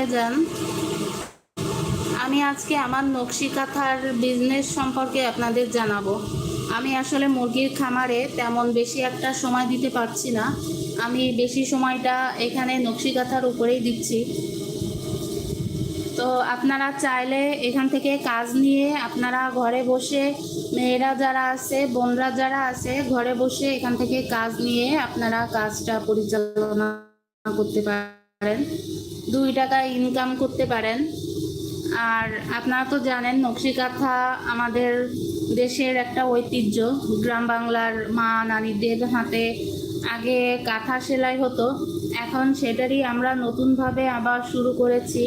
হয়ে যান। আমি আজকে আমার নকশি কাঁথার বিজনেস সম্পর্কে আপনাদের জানাব। আমি আসলে মুরগির খামারে তেমন বেশি একটা সময় দিতে পারছি না। আমি বেশি সময়টা এখানে নকশি কাঁথার উপরেই দিচ্ছি। তো আপনারা চাইলে এখান থেকে কাজ নিয়ে আপনারা ঘরে বসে মেয়েরা যারা আছে, বোনরা যারা আছে, ঘরে বসে এখান থেকে কাজ নিয়ে আপনারা কাজটা পরিচালনা করতে পারেন। দুই টাকা ইনকাম করতে পারেন। আর আপনারা তো জানেন নকশি কাঁথা আমাদের দেশের একটা ঐতিহ্য। গ্রাম বাংলার মা নারীদের হাতে আগে কাঁথা সেলাই হতো। এখন সেটারই আমরা নতুনভাবে আবার শুরু করেছি।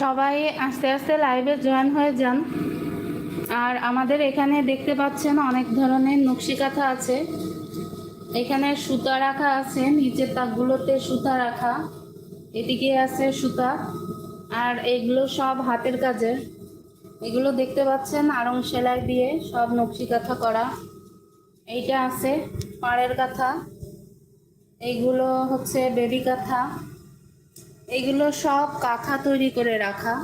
সবাই আস্তে আস্তে লাইভে জয়েন হয়ে যান। আর আমাদের এখানে দেখতে পাচ্ছেন অনেক ধরনের নকশি কাঁথা আছে। এখানে সুতা রাখা আছে, নিচের তাকগুলোতে সুতা রাখা, এদিকে আছে সুতা। আর এগুলো সব হাতের কাজের এগুলো দেখতে পাচ্ছেন আড়ং সেলাই দিয়ে সব নকশি কাঁথা করা। এইটা আছে পাড়ের কাঁথা। এইগুলো হচ্ছে বেবি কাঁথা। এগুলো সব কাঁথা তৈরি করে রাখা।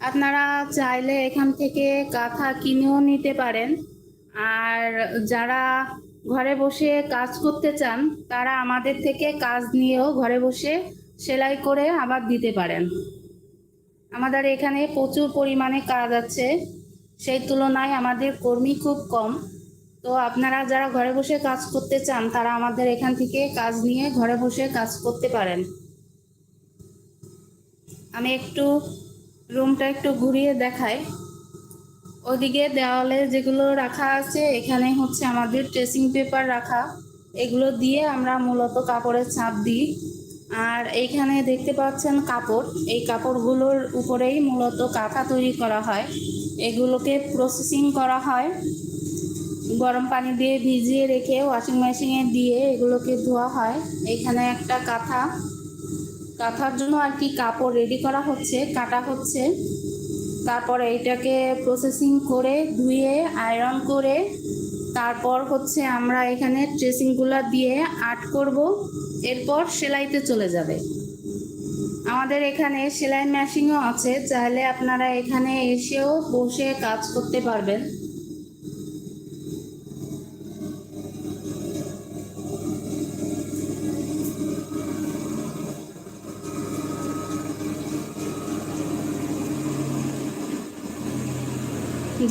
আপনারা চাইলে এখান থেকে কাঁথা কিনেও নিতে পারেন। আর যারা ঘরে বসে কাজ করতে চান, তারা আমাদের থেকে কাজ নিয়েও ঘরে বসে সেলাই করে আবার দিতে পারেন। আমাদের এখানে প্রচুর পরিমাণে কাজ আছে। সেই তুলনায় আমাদের কর্মী খুব কম। তো আপনারা যারা ঘরে বসে কাজ করতে চান, তারা আমাদের এখান থেকে কাজ নিয়ে ঘরে বসে কাজ করতে পারেন। আমি একটু রুমটা একটু ঘুরিয়ে দেখাই। ওদিকে দেওয়ালে যেগুলো রাখা আছে, এখানে হচ্ছে আমাদের ট্রেসিং পেপার রাখা। এগুলো দিয়ে আমরা মূলত কাপড়ের ছাপ দিই। আর এইখানে দেখতে পাচ্ছেন কাপড়। এই কাপড়গুলোর উপরেই মূলত কাঁথা তৈরি করা হয়। এগুলোকে প্রসেসিং করা হয়। গরম পানি দিয়ে ভিজিয়ে রেখে ওয়াশিং মেশিনে দিয়ে এগুলোকে ধোয়া হয়। এখানে একটা কাঁথা কাঁথার জন্য আর কি কাপড় রেডি করা হচ্ছে, কাটা হচ্ছে। তারপরে এটাকে প্রসেসিং করে ধুয়ে আয়রন করে, তারপর হচ্ছে আমরা এখানে ট্রেসিংগুলো দিয়ে আর্ট করব। এরপর সেলাইতে চলে যাবে। আমাদের এখানে সেলাই মেশিনও আছে, চাইলে আপনারা এখানে এসেও বসে কাজ করতে পারবেন।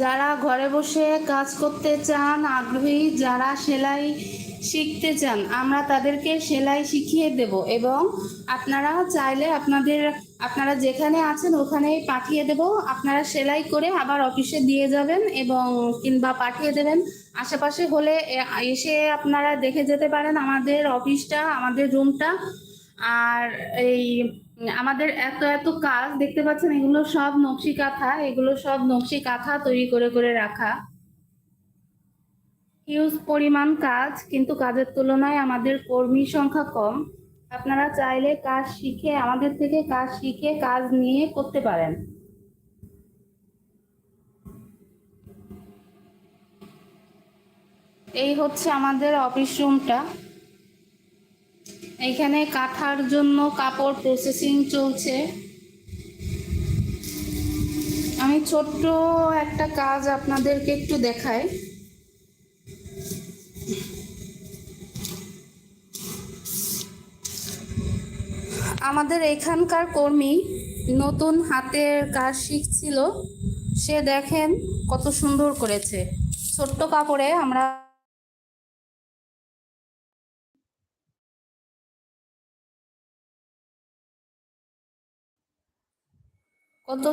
যারা ঘরে বসে কাজ করতে চান, আগ্রহী যারা সেলাই শিখতে চান, আমরা তাদেরকে সেলাই শিখিয়ে দেব এবং আপনারা চাইলে আপনাদের, আপনারা যেখানে আছেন ওখানেই পাঠিয়ে দেব। আপনারা সেলাই করে আবার অফিসে দিয়ে যাবেন এবং কিংবা পাঠিয়ে দেবেন। আশেপাশে হলে এসে আপনারা দেখে যেতে পারেন আমাদের অফিসটা, আমাদের রুমটা। আর এই আমাদের এত এত কাজ, দেখতে পাচ্ছেন, এগুলো সব নকশি কাঁথা এগুলো সব নকশি কাঁথা তৈরি করে করে রাখা। হিউজ পরিমাণ কাজ, কিন্তু কাজের তুলনায় আমাদের কর্মী সংখ্যা কম। আপনারা চাইলে কাজ শিখে, আমাদের থেকে কাজ শিখে, কাজ নিয়ে করতে পারেন। এই হচ্ছে আমাদের অফিস রুমটা। এইখানে কাঁথার জন্য কাপড় প্রসেসিং চলছে। আমি ছোট্ট একটা কাজ আপনাদেরকে একটু দেখাই। আমাদের এখানকার কর্মী নতুন হাতের কাজ শিখছিল। সে দেখেন কত সুন্দর করেছে। ছোট্ট কাপড়ে আমরা কত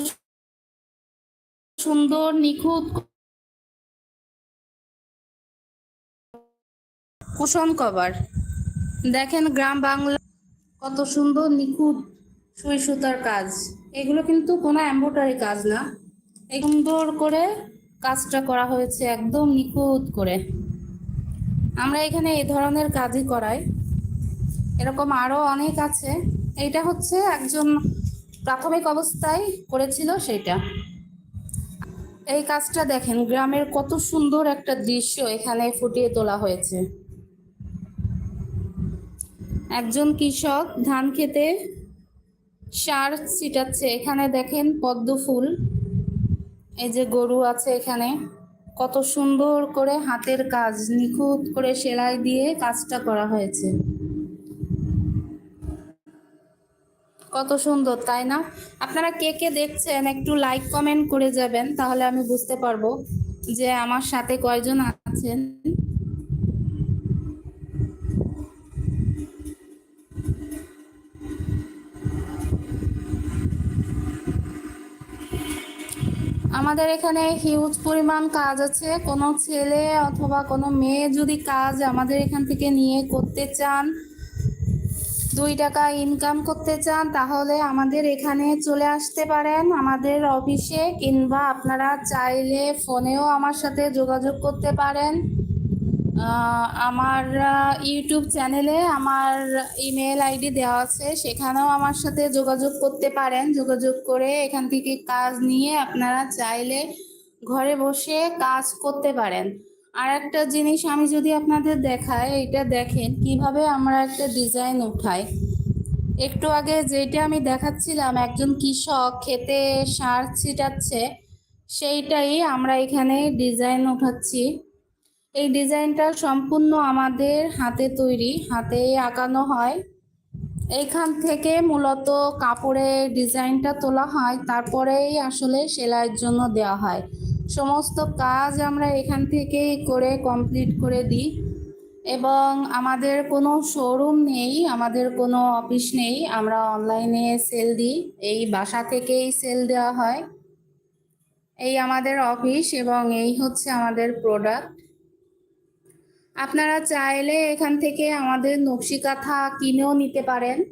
সুন্দর, নিখুঁত কুশন কভার। দেখেন গ্রাম বাংলা, কত সুন্দর, নিখুঁত সুই সুতার কাজ। এগুলো কিন্তু কোনো এম্ব্রয়ডারি কাজ না। সুন্দর করে কাজটা করা হয়েছে একদম নিখুঁত করে। আমরা এখানে এই ধরনের কাজই করাই। এরকম আরও অনেক আছে। এইটা হচ্ছে একজন প্রাথমিক অবস্থায় করেছিল সেটা। এই কাজটা দেখেন, গ্রামের কত সুন্দর একটা দৃশ্য এখানে ফুটিয়ে তোলা হয়েছে। একজন কৃষক ধান খেতে সার ছিটাচ্ছে। এখানে দেখেন পদ্ম ফুল। এই যে গরু আছে এখানে। কত সুন্দর করে হাতের কাজ, নিখুঁত করে সেলাই দিয়ে কাজটা করা হয়েছে। কত সুন্দর, তাই না? আপনারা কে কে দেখছেন একটু লাইক কমেন্ট করে যাবেন, তাহলে আমি বুঝতে পারব যে আমার সাথে কয়জন আছেন। আমাদের এখানে হিউজ পরিমাণ কাজ আছে। কোনো ছেলে অথবা কোনো মেয়ে যদি কাজ আমাদের এখান থেকে নিয়ে করতে চান দুই টাকা ইনকাম করতে চান, তাহলে আমাদের এখানে চলে আসতে পারেন। আমাদের অফিসে কিংবা আপনারা চাইলে ফোনেও আমার সাথে যোগাযোগ করতে পারেন। আমার ইউটিউব চ্যানেলে আমার ইমেল আইডি দেওয়া আছে, সেখানেও আমার সাথে যোগাযোগ করতে পারেন। যোগাযোগ করে এখান থেকে কাজ নিয়ে আপনারা চাইলে ঘরে বসে কাজ করতে পারেন। আর একটা জিনিস আমি যদি আপনাদের দেখাই এটা দেখেন কীভাবে আমরা একটা ডিজাইন উঠাই। একটু আগে যেটা আমি দেখাচ্ছিলাম, একজন কৃষক খেতে সার ছিটাচ্ছে, সেইটাই আমরা এখানে ডিজাইন উঠাচ্ছি। এই ডিজাইনটা সম্পূর্ণ আমাদের হাতে তৈরি, হাতে আঁকানো হয়। এইখান থেকে মূলত কাপড়ের ডিজাইনটা তোলা হয়, তারপরেই আসলে সেলাইয়ের জন্য দেওয়া হয়। সমস্ত কাজ আমরা এখান থেকেই করে কমপ্লিট করে দিই। এবং আমাদের কোনো শোরুম নেই, আমাদের কোনো অফিস নেই, আমরা অনলাইনে সেল দিই। এই বাসা থেকেই সেল দেওয়া হয়। এই আমাদের অফিস এবং এই হচ্ছে আমাদের প্রোডাক্ট আপনারা চাইলে এখান থেকে আমাদের নকশি কাঁথা কিনেও নিতে পারেন।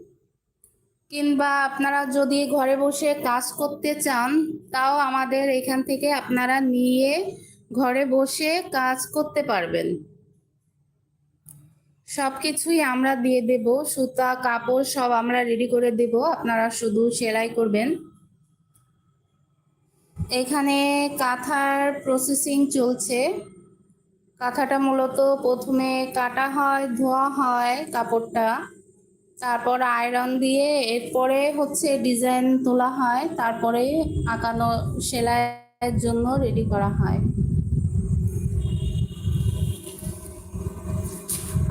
কিংবা আপনারা যদি ঘরে বসে কাজ করতে চান, তাও আমাদের এখান থেকে আপনারা নিয়ে ঘরে বসে কাজ করতে পারবেন। সব কিছুই আমরা দিয়ে দেব, সুতা, কাপড় সব আমরা রেডি করে দেব, আপনারা শুধু সেলাই করবেন। এখানে কাঁথার প্রসেসিং চলছে। কাঁথাটা মূলত প্রথমে কাটা হয়, ধোয়া হয় কাপড়টা। তারপর আয়রন দিয়ে এরপরে হচ্ছে ডিজাইন তোলা হয়, তারপরে আঁকানো সেলাইয়ের জন্য রেডি করা হয়।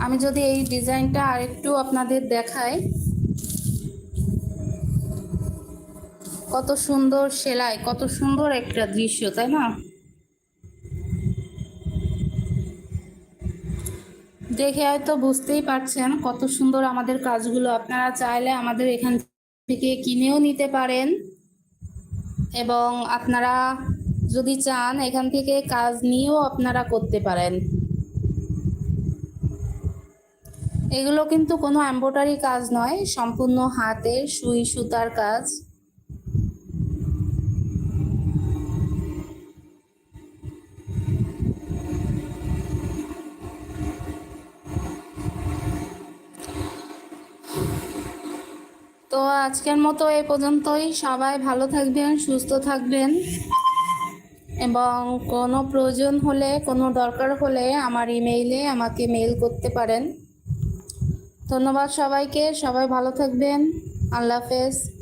আমি যদি এই ডিজাইনটা আরেকটু আপনাদের দেখাই। কত সুন্দর সেলাই, কত সুন্দর একটা দৃশ্য, তাই না? দেখে হয়তো বুঝতেই পারছেন কত সুন্দর আমাদের কাজগুলো। আপনারা চাইলে আমাদের এখান থেকে কিনেও নিতে পারেন এবং আপনারা যদি চান, এখান থেকে কাজ নিয়েও আপনারা করতে পারেন। এগুলো কিন্তু কোনো এম্ব্রয়ডারি কাজ নয়, সম্পূর্ণ হাতের সুই সুতার কাজ। আজকের মতো এ পর্যন্তই। সবাই ভালো থাকবেন, সুস্থ থাকবেন। এবং কোনো প্রয়োজন হলে, কোনো দরকার হলে আমার ইমেইলে আমাকে মেইল করতে পারেন। ধন্যবাদ সবাইকে, সবাই ভালো থাকবেন। আল্লাহ হাফেজ।